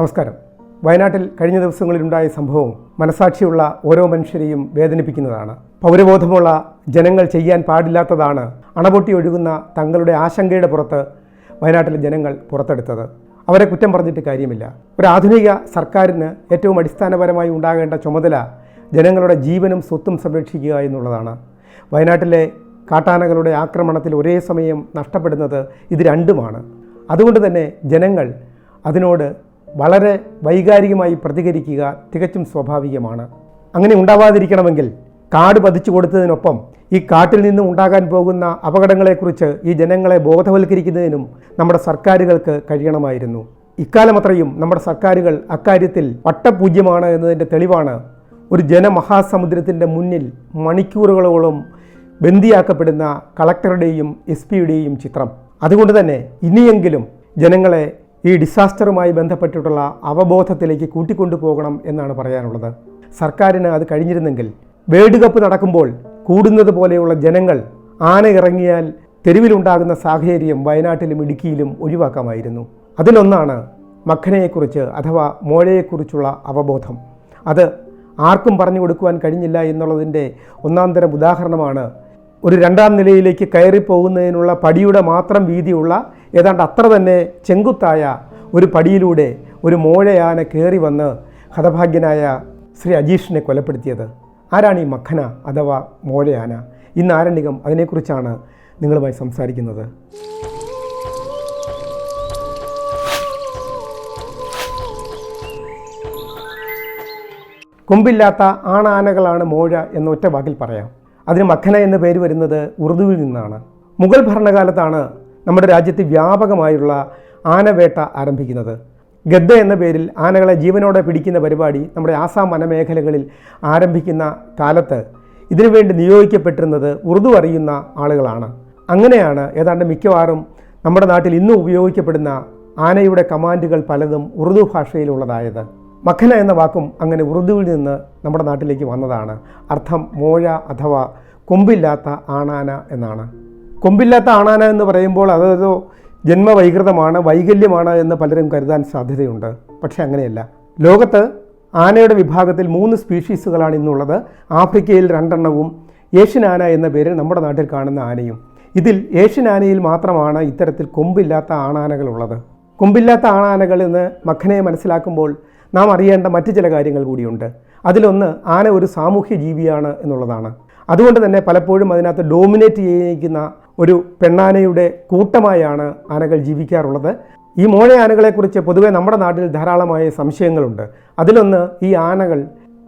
നമസ്കാരം. വയനാട്ടിൽ കഴിഞ്ഞ ദിവസങ്ങളിലുണ്ടായ സംഭവം മനസാക്ഷിയുള്ള ഓരോ മനുഷ്യരെയും വേദനിപ്പിക്കുന്നതാണ്. പൗരബോധമുള്ള ജനങ്ങൾ ചെയ്യാൻ പാടില്ലാത്തതാണ് അണപൊട്ടി ഒഴുകുന്ന തങ്ങളുടെ ആശങ്കയുടെ പുറത്ത് വയനാട്ടിലെ ജനങ്ങൾ പുറത്തെടുത്തത്. അവരെ കുറ്റം പറഞ്ഞിട്ട് കാര്യമില്ല. ഒരു ആധുനിക സർക്കാരിന് ഏറ്റവും അടിസ്ഥാനപരമായി ഉണ്ടാകേണ്ട ചുമതല ജനങ്ങളുടെ ജീവനും സ്വത്തും സംരക്ഷിക്കുക എന്നുള്ളതാണ്. വയനാട്ടിലെ കാട്ടാനകളുടെ ആക്രമണത്തിൽ ഒരേ സമയം നഷ്ടപ്പെടുന്നത് ഇത് രണ്ടുമാണ്. അതുകൊണ്ട് തന്നെ ജനങ്ങൾ അതിനോട് വളരെ വൈകാരികമായി പ്രതികരിക്കുക തികച്ചും സ്വാഭാവികമാണ്. അങ്ങനെ ഉണ്ടാവാതിരിക്കണമെങ്കിൽ കാട് പതിച്ചു കൊടുത്തതിനൊപ്പം ഈ കാട്ടിൽ നിന്നും ഉണ്ടാകാൻ പോകുന്ന അപകടങ്ങളെക്കുറിച്ച് ഈ ജനങ്ങളെ ബോധവൽക്കരിക്കുന്നതിനും നമ്മുടെ സർക്കാരുകൾക്ക് കഴിയണമായിരുന്നു. ഇക്കാലമത്രയും നമ്മുടെ സർക്കാരുകൾ അക്കാര്യത്തിൽ വട്ടപൂജ്യമാണ് എന്നതിന്റെ തെളിവാണ് ഒരു ജനമഹാസമുദ്രത്തിന്റെ മുന്നിൽ മണിക്കൂറുകളോളം ബന്ദിയാക്കപ്പെടുന്ന കളക്ടറുടെയും എസ് പിയുടെയും ചിത്രം. അതുകൊണ്ട് തന്നെ ഇനിയെങ്കിലും ജനങ്ങളെ ഈ ഡിസാസ്റ്ററുമായി ബന്ധപ്പെട്ടിട്ടുള്ള അവബോധത്തിലേക്ക് കൂട്ടിക്കൊണ്ടുപോകണം എന്നാണ് പറയാനുള്ളത്. സർക്കാരിന് അത് കഴിഞ്ഞിരുന്നെങ്കിൽ വേൾഡ് കപ്പ് നടക്കുമ്പോൾ കൂടുന്നത് പോലെയുള്ള ജനങ്ങൾ ആന ഇറങ്ങിയാൽ തെരുവിലുണ്ടാകുന്ന സാഹചര്യം വയനാട്ടിലും ഇടുക്കിയിലും ഒഴിവാക്കാമായിരുന്നു. അതിലൊന്നാണ് മഖനയെക്കുറിച്ച് അഥവാ മോഴയെക്കുറിച്ചുള്ള അവബോധം. അത് ആർക്കും പറഞ്ഞു കൊടുക്കുവാൻ കഴിഞ്ഞില്ല എന്നുള്ളതിന്റെ ഒന്നാം തരം ഉദാഹരണമാണ് ഒരു രണ്ടാം നിലയിലേക്ക് കയറി പോകുന്നതിനുള്ള പടിയുടെ മാത്രം വീതിയുള്ള ഏതാണ്ട് അത്ര തന്നെ ചെങ്കുത്തായ ഒരു പടിയിലൂടെ ഒരു മോഴയാന കയറി വന്ന് ഹതഭാഗ്യനായ ശ്രീ അജീഷിനെ കൊലപ്പെടുത്തിയത്. ആരാണ് ഈ മഖന അഥവാ മോഴയാന? ഇന്ന് ആരണ്യകം അതിനെക്കുറിച്ചാണ് നിങ്ങളുമായി സംസാരിക്കുന്നത്. കൊമ്പില്ലാത്ത ആണാനകളാണ് മോഴ എന്ന ഒറ്റ വാക്കിൽ പറയാം. അതിന് മഖന എന്ന പേര് വരുന്നത് ഉറുദുവിൽ നിന്നാണ്. മുഗൾ ഭരണകാലത്താണ് നമ്മുടെ രാജ്യത്ത് വ്യാപകമായുള്ള ആനവേട്ട ആരംഭിക്കുന്നത്. ഗദ്ദ എന്ന പേരിൽ ആനകളെ ജീവനോടെ പിടിക്കുന്ന പരിപാടി നമ്മുടെ ആസാം വനമേഖലകളിൽ ആരംഭിക്കുന്ന കാലത്ത് ഇതിനുവേണ്ടി നിയോഗിക്കപ്പെട്ടിരുന്നത് ഉറുദു അറിയുന്ന ആളുകളാണ്. അങ്ങനെയാണ് ഏതാണ്ട് മിക്കവാറും നമ്മുടെ നാട്ടിൽ ഇന്നും ഉപയോഗിക്കപ്പെടുന്ന ആനയുടെ കമാൻഡുകൾ പലതും ഉറുദു ഭാഷയിലുള്ളതായത്. മഖന എന്ന വാക്കും അങ്ങനെ ഉറുദുവിൽ നിന്ന് നമ്മുടെ നാട്ടിലേക്ക് വന്നതാണ്. അർത്ഥം മോഴ അഥവാ കൊമ്പില്ലാത്ത ആണാന എന്നാണ്. കൊമ്പില്ലാത്ത ആണാന എന്ന് പറയുമ്പോൾ അതൊരു ജന്മവൈകൃതമാണ് വൈകല്യമാണ് എന്ന് പലരും കരുതാൻ സാധ്യതയുണ്ട്. പക്ഷേ അങ്ങനെയല്ല. ലോകത്ത് ആനയുടെ വിഭാഗത്തിൽ മൂന്ന് സ്പീഷീസുകളാണ് ഇന്നുള്ളത്. ആഫ്രിക്കയിൽ രണ്ടെണ്ണവും ഏഷ്യൻ ആന എന്ന പേരിൽ നമ്മുടെ നാട്ടിൽ കാണുന്ന ആനയും. ഇതിൽ ഏഷ്യൻ ആനയിൽ മാത്രമാണ് ഇത്തരത്തിൽ കൊമ്പില്ലാത്ത ആണാനകളുള്ളത് കൊമ്പില്ലാത്ത ആണാനകൾ എന്ന് മഖനയെ മനസ്സിലാക്കുമ്പോൾ നാം അറിയേണ്ട മറ്റു ചില കാര്യങ്ങൾ കൂടിയുണ്ട്. അതിലൊന്ന് ആന ഒരു സാമൂഹ്യ ജീവിയാണ് എന്നുള്ളതാണ്. അതുകൊണ്ട് തന്നെ പലപ്പോഴും അതിനകത്ത് ഡോമിനേറ്റ് ചെയ്യിക്കുന്ന ഒരു പെണ്ണാനയുടെ കൂട്ടമായാണ് ആനകൾ ജീവിക്കാറുള്ളത്. ഈ മോഴ ആനകളെക്കുറിച്ച് പൊതുവെ നമ്മുടെ നാട്ടിൽ ധാരാളമായ സംശയങ്ങളുണ്ട്. അതിലൊന്ന് ഈ ആനകൾ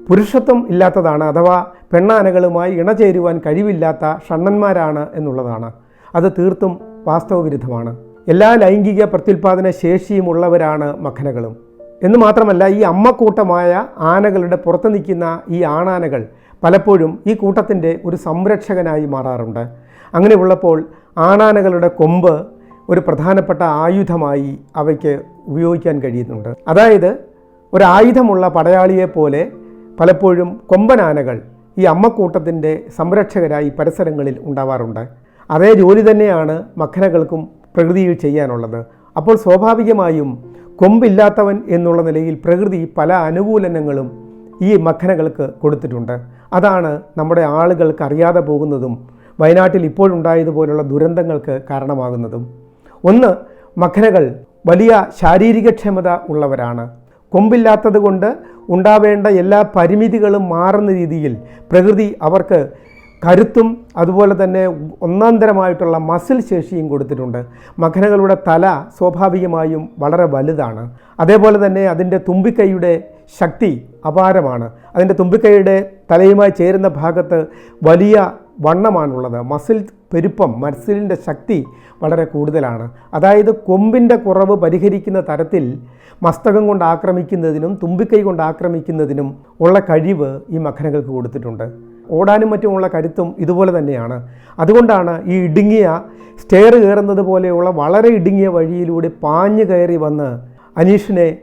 പുരുഷത്വം ഇല്ലാത്തതാണ് അഥവാ പെണ്ണാനകളുമായി ഇണചേരുവാൻ കഴിവില്ലാത്ത ഷണ്ണന്മാരാണ് എന്നുള്ളതാണ്. അത് തീർത്തും വാസ്തവവിരുദ്ധമാണ്. എല്ലാ ലൈംഗിക പ്രത്യുൽപാദന ശേഷിയുമുള്ളവരാണ് മഖനകളും. എന്ന് മാത്രമല്ല ഈ അമ്മക്കൂട്ടമായ ആനകളുടെ പുറത്ത് നിൽക്കുന്ന ഈ ആണാനകൾ പലപ്പോഴും ഈ കൂട്ടത്തിന്റെ ഒരു സംരക്ഷകനായി മാറാറുണ്ട്. അങ്ങനെ ഉള്ളപ്പോൾ ആണാനകളുടെ കൊമ്പ് ഒരു പ്രധാനപ്പെട്ട ആയുധമായി അവയ്ക്ക് ഉപയോഗിക്കാൻ കഴിയുന്നുണ്ട്. അതായത് ഒരു ആയുധമുള്ള പടയാളിയെ പോലെ പലപ്പോഴും കൊമ്പനാനകൾ ഈ അമ്മക്കൂട്ടത്തിന്റെ സംരക്ഷകരായി പരിസരങ്ങളിൽ ഉണ്ടാവാറുണ്ട്. അതേ ജോലി തന്നെയാണ് മഖനകൾക്കും പ്രകൃതിയിൽ ചെയ്യാനുള്ളത്. അപ്പോൾ സ്വാഭാവികമായും കൊമ്പില്ലാത്തവൻ എന്നുള്ള നിലയിൽ പ്രകൃതി പല അനുകൂലനങ്ങളും ഈ മഖനകൾക്ക് കൊടുത്തിട്ടുണ്ട്. അതാണ് നമ്മുടെ ആളുകൾക്ക് അറിയാതെ പോകുന്നതും വയനാട്ടിൽ ഇപ്പോഴുണ്ടായതുപോലുള്ള ദുരന്തങ്ങൾക്ക് കാരണമാകുന്നതും. ഒന്ന് മഖനകൾ വലിയ ശാരീരികക്ഷമത ഉള്ളവരാണ്. കൊമ്പില്ലാത്തത് കൊണ്ട് ഉണ്ടാവേണ്ട എല്ലാ പരിമിതികളും മാറുന്ന രീതിയിൽ പ്രകൃതി അവർക്ക് കരുത്തും അതുപോലെ തന്നെ ഒന്നാന്തരമായിട്ടുള്ള മസിൽ ശേഷിയും കൊടുത്തിട്ടുണ്ട്. മഖനകളുടെ തല സ്വാഭാവികമായും വളരെ വലുതാണ്. അതേപോലെ തന്നെ അതിന്റെ തുമ്പിക്കൈയുടെ ശക്തി അപാരമാണ്. അതിന്റെ തുമ്പിക്കൈയുടെ തലയുമായി ചേരുന്ന ഭാഗത്ത് വലിയ വണ്ണമാണുള്ളത്. മസിൽ പെരുപ്പം മസിലിന്റെ ശക്തി വളരെ കൂടുതലാണ്. അതായത് കൊമ്പിന്റെ കുറവ് പരിഹരിക്കുന്ന തരത്തിൽ മസ്തകം കൊണ്ട് ആക്രമിക്കുന്നതിനും തുമ്പിക്കൈ കൊണ്ട് ആക്രമിക്കുന്നതിനും ഉള്ള കഴിവ് ഈ മഖനകൾക്ക് കൊടുത്തിട്ടുണ്ട്. ഓടാനും മറ്റുമുള്ള കരുത്തും ഇതുപോലെ തന്നെയാണ്. അതുകൊണ്ടാണ് ഈ ഇടുങ്ങിയ സ്റ്റെയർ കയറുന്നത് പോലെയുള്ള വളരെ ഇടുങ്ങിയ വഴിയിലൂടെ പാഞ്ഞു കയറി വന്ന് അനീഷിനെ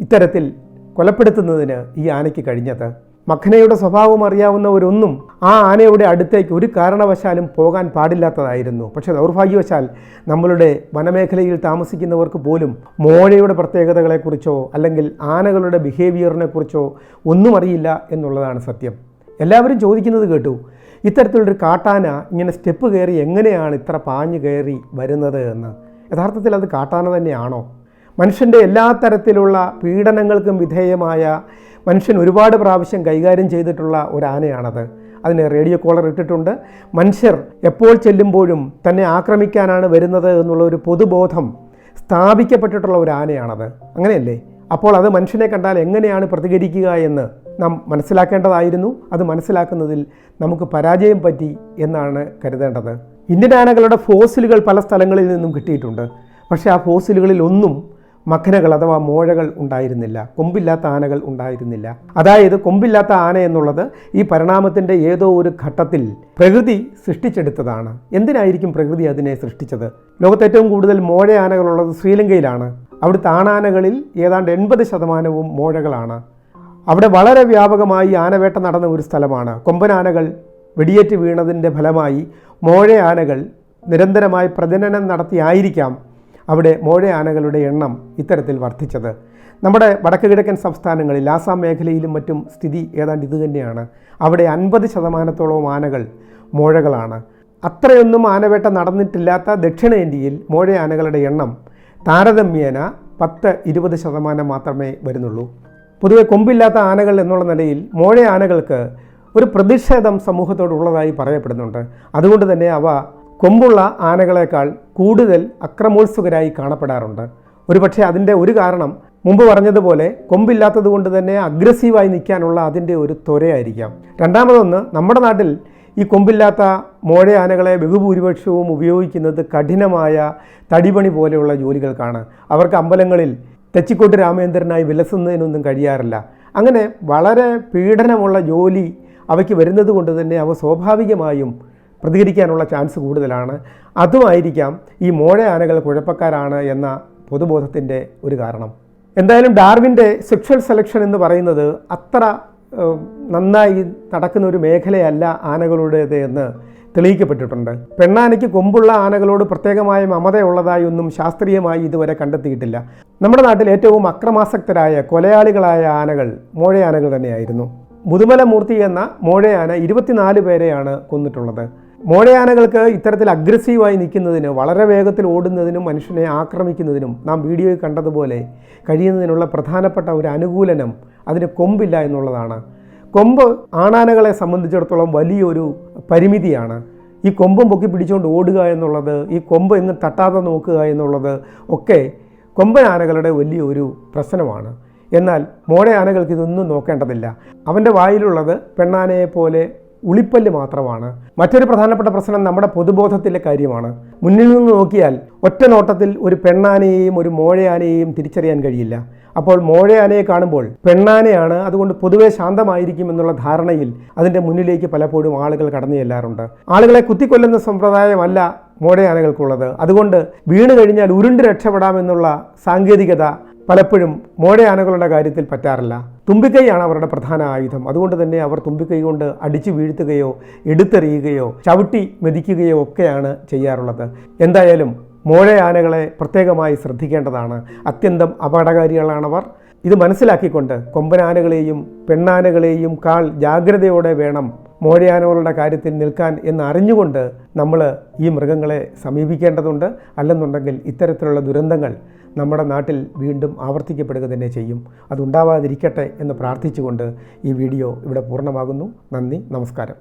ഇത്തരത്തിൽ കൊലപ്പെടുത്തുന്നതിന് ഈ ആനയ്ക്ക് കഴിഞ്ഞത്. മഖനയുടെ സ്വഭാവം അറിയാവുന്നവരൊന്നും ആ ആനയുടെ അടുത്തേക്ക് ഒരു കാരണവശാലും പോകാൻ പാടില്ലാത്തതായിരുന്നു. പക്ഷേ ദൗർഭാഗ്യവശാൽ നമ്മളുടെ വനമേഖലയിൽ താമസിക്കുന്നവർക്ക് പോലും മോഴയുടെ പ്രത്യേകതകളെക്കുറിച്ചോ അല്ലെങ്കിൽ ആനകളുടെ ബിഹേവിയറിനെക്കുറിച്ചോ ഒന്നും അറിയില്ല എന്നുള്ളതാണ് സത്യം. എല്ലാവരും ചോദിക്കുന്നത് കേട്ടു. ഇത്തരത്തിലൊരു കാട്ടാന ഇങ്ങനെ സ്റ്റെപ്പ് കയറി എങ്ങനെയാണ് ഇത്ര പാഞ്ഞു കയറി വരുന്നത് എന്ന്. യഥാർത്ഥത്തിൽ അത് കാട്ടാന തന്നെയാണോ? മനുഷ്യന്റെ എല്ലാ തരത്തിലുള്ള പീഡനങ്ങൾക്കും വിധേയമായ മനുഷ്യൻ ഒരുപാട് പ്രാവശ്യം കൈകാര്യം ചെയ്തിട്ടുള്ള ഒരു ആനയാണത്. അതിന് റേഡിയോ കോളർ ഇട്ടിട്ടുണ്ട്. മനുഷ്യർ എപ്പോൾ ചെല്ലുമ്പോഴും തന്നെ ആക്രമിക്കാനാണ് വരുന്നത് എന്നുള്ള ഒരു പൊതുബോധം സ്ഥാപിക്കപ്പെട്ടിട്ടുള്ള ഒരു ആനയാണത്. അങ്ങനെയല്ലേ? അപ്പോൾ അത് മനുഷ്യനെ കണ്ടാൽ എങ്ങനെയാണ് പ്രതികരിക്കുക എന്ന് നാം മനസ്സിലാക്കേണ്ടതായിരുന്നു. അത് മനസ്സിലാക്കുന്നതിൽ നമുക്ക് പരാജയം പറ്റി എന്നാണ് കരുതേണ്ടത്. ഇന്ത്യൻ ആനകളുടെ ഫോസിലുകൾ പല സ്ഥലങ്ങളിൽ നിന്നും കിട്ടിയിട്ടുണ്ട്. പക്ഷേ ആ ഫോസിലുകളിൽ ഒന്നും മഖനകൾ അഥവാ മോഴകൾ ഉണ്ടായിരുന്നില്ല. കൊമ്പില്ലാത്ത ആനകൾ ഉണ്ടായിരുന്നില്ല. അതായത് കൊമ്പില്ലാത്ത ആന എന്നുള്ളത് ഈ പരിണാമത്തിന്റെ ഏതോ ഒരു ഘട്ടത്തിൽ പ്രകൃതി സൃഷ്ടിച്ചെടുത്തതാണ്. എന്തിനായിരിക്കും പ്രകൃതി അതിനെ സൃഷ്ടിച്ചത്? ലോകത്ത് ഏറ്റവും കൂടുതൽ മോഴ ആനകളുള്ളത് ശ്രീലങ്കയിലാണ്. അവിടുത്തെ ആണാനകളിൽ ഏതാണ്ട് എൺപത് ശതമാനവും മോഴകളാണ്. അവിടെ വളരെ വ്യാപകമായി ആനവേട്ട നടന്ന ഒരു സ്ഥലമാണ്. കൊമ്പനാനകൾ വെടിയേറ്റ് വീണതിന്റെ ഫലമായി മോഴ ആനകൾ നിരന്തരമായി പ്രജനനം നടത്തിയായിരിക്കാം അവിടെ മോഴ ആനകളുടെ എണ്ണം ഇത്തരത്തിൽ വർദ്ധിച്ചത്. നമ്മുടെ വടക്ക് കിഴക്കൻ സംസ്ഥാനങ്ങളിൽ ആസാം മേഖലയിലും മറ്റും സ്ഥിതി ഏതാണ്ട് ഇതുതന്നെയാണ് അവിടെ അൻപത് ശതമാനത്തോളം ആനകൾ മോഴകളാണ്. അത്രയൊന്നും ആനവേട്ട നടന്നിട്ടില്ലാത്ത ദക്ഷിണേന്ത്യയിൽ മോഴ ആനകളുടെ എണ്ണം താരതമ്യേന പത്ത് ഇരുപത് ശതമാനം മാത്രമേ വരുന്നുള്ളൂ. പൊതുവെ കൊമ്പില്ലാത്ത ആനകൾ എന്നുള്ള നിലയിൽ മോഴ ആനകൾക്ക് ഒരു പ്രതിഷേധം സമൂഹത്തോടുള്ളതായി പറയപ്പെടുന്നുണ്ട്. അതുകൊണ്ട് തന്നെ അവ കൊമ്പുള്ള ആനകളെക്കാൾ കൂടുതൽ അക്രമോത്സുകരായി കാണപ്പെടാറുണ്ട്. ഒരുപക്ഷെ അതിന്റെ ഒരു കാരണം മുമ്പ് പറഞ്ഞതുപോലെ കൊമ്പില്ലാത്തത് കൊണ്ട് തന്നെ അഗ്രസീവായി നിൽക്കാനുള്ള അതിന്റെ ഒരു ത്വരയായിരിക്കാം. രണ്ടാമതൊന്ന് നമ്മുടെ നാട്ടിൽ ഈ കൊമ്പില്ലാത്ത മോഴ ആനകളെ ബഹുഭൂരിപക്ഷവും ഉപയോഗിക്കുന്നത് കഠിനമായ തടിപണി പോലെയുള്ള ജോലികൾക്കാണ്. അവർക്ക് അമ്പലങ്ങളിൽ തെച്ചിക്കോട്ട് രാമേന്ദ്രനായി വിലസുന്നതിനൊന്നും കഴിയാറില്ല. അങ്ങനെ വളരെ പീഡനമുള്ള ജോലി അവയ്ക്ക് വരുന്നത് കൊണ്ട് തന്നെ അവ സ്വാഭാവികമായും പ്രതികരിക്കാനുള്ള ചാൻസ് കൂടുതലാണ്. അതുമായിരിക്കാം ഈ മോഴ ആനകൾ കുഴപ്പക്കാരാണ് എന്ന പൊതുബോധത്തിന്റെ ഒരു കാരണം. എന്തായാലും ഡാർവിന്റെ സെക്ഷൽ സെലക്ഷൻ എന്ന് പറയുന്നത് അത്ര നന്നായി നടക്കുന്ന ഒരു മേഖലയല്ല ആനകളുടേത് എന്ന് തെളിയിക്കപ്പെട്ടിട്ടുണ്ട്. പെണ്ണാനയ്ക്ക് കൊമ്പുള്ള ആനകളോട് പ്രത്യേകമായ മമതയുള്ളതായി ഒന്നും ശാസ്ത്രീയമായി ഇതുവരെ കണ്ടെത്തിയിട്ടില്ല. നമ്മുടെ നാട്ടിൽ ഏറ്റവും അക്രമാസക്തരായ കൊലയാളികളായ ആനകൾ മോഴയാനകൾ തന്നെയായിരുന്നു. മുതുമല മൂർത്തി എന്ന മോഴയാന ഇരുപത്തിനാല് പേരെയാണ് കൊന്നിട്ടുള്ളത്. മോഴയാനകൾക്ക് ഇത്തരത്തിൽ അഗ്രസീവായി നിൽക്കുന്നതിന് വളരെ വേഗത്തിൽ ഓടുന്നതിനും മനുഷ്യനെ ആക്രമിക്കുന്നതിനും നാം വീഡിയോയിൽ കണ്ടതുപോലെ കഴിയുന്നതിനുള്ള പ്രധാനപ്പെട്ട ഒരു അനുകൂലനം അതിന് കൊമ്പില്ല എന്നുള്ളതാണ്. കൊമ്പ് ആണാനകളെ സംബന്ധിച്ചിടത്തോളം വലിയൊരു പരിമിതിയാണ്. ഈ കൊമ്പും പൊക്കി പിടിച്ചുകൊണ്ട് ഓടുക എന്നുള്ളത് ഈ കൊമ്പ് എങ്ങും തട്ടാതെ നോക്കുക എന്നുള്ളത് ഒക്കെ കൊമ്പൻ ആനകളുടെ വലിയൊരു പ്രശ്നമാണ്. എന്നാൽ മോടയാനകൾക്ക് ഇതൊന്നും നോക്കേണ്ടതില്ല. അവന്റെ വായിലുള്ളത് പെണ്ണാനയെ പോലെ ഉളിപ്പല്ല് മാത്രമാണ്. മറ്റൊരു പ്രധാനപ്പെട്ട പ്രശ്നം നമ്മുടെ പൊതുബോധത്തിലെ കാര്യമാണ്. മുന്നിൽ നിന്ന് നോക്കിയാൽ ഒറ്റ നോട്ടത്തിൽ ഒരു പെണ്ണാനയെയും ഒരു മോഴയാനയെയും തിരിച്ചറിയാൻ കഴിയില്ല. അപ്പോൾ മോഴയാനയെ കാണുമ്പോൾ പെണ്ണാനയാണ് അതുകൊണ്ട് പൊതുവെ ശാന്തമായിരിക്കും എന്നുള്ള ധാരണയിൽ അതിന്റെ മുന്നിലേക്ക് പലപ്പോഴും ആളുകൾ കടന്നു ചെല്ലാറുണ്ട്. ആളുകളെ കുത്തിക്കൊല്ലുന്ന സമ്പ്രദായമല്ല മോഴയാനകൾക്കുള്ളത്. അതുകൊണ്ട് വീണ് കഴിഞ്ഞാൽ ഉരുണ്ട് രക്ഷപ്പെടാമെന്നുള്ള സാങ്കേതികത പലപ്പോഴും മോഴയാനകളുടെ കാര്യത്തിൽ പറ്റാറില്ല. തുമ്പിക്കൈയാണ് അവരുടെ പ്രധാന ആയുധം. അതുകൊണ്ട് തന്നെ അവർ തുമ്പിക്കൈ കൊണ്ട് അടിച്ചു വീഴ്ത്തുകയോ എടുത്തെറിയുകയോ ചവിട്ടി മെതിക്കുകയോ ഒക്കെയാണ് ചെയ്യാറുള്ളത്. എന്തായാലും മോഴയാനകളെ പ്രത്യേകമായി ശ്രദ്ധിക്കേണ്ടതാണ്. അത്യന്തം അപകടകാരികളാണവർ ഇത് മനസ്സിലാക്കിക്കൊണ്ട് കൊമ്പനാനകളെയും പെണ്ണാനകളെയും കാൾ ജാഗ്രതയോടെ വേണം മോഴയാനകളുടെ കാര്യത്തിൽ നിൽക്കാൻ എന്ന് അറിഞ്ഞുകൊണ്ട് നമ്മൾ ഈ മൃഗങ്ങളെ സമീപിക്കേണ്ടതുണ്ട്. അല്ലെന്നുണ്ടെങ്കിൽ ഇത്തരത്തിലുള്ള ദുരന്തങ്ങൾ നമ്മുടെ നാട്ടിൽ വീണ്ടും ആവർത്തിക്കപ്പെടുക തന്നെ ചെയ്യും. അതുണ്ടാവാതിരിക്കട്ടെ എന്ന് പ്രാർത്ഥിച്ചുകൊണ്ട് ഈ വീഡിയോ ഇവിടെ പൂർണമാകുന്നു. നന്ദി നമസ്കാരം.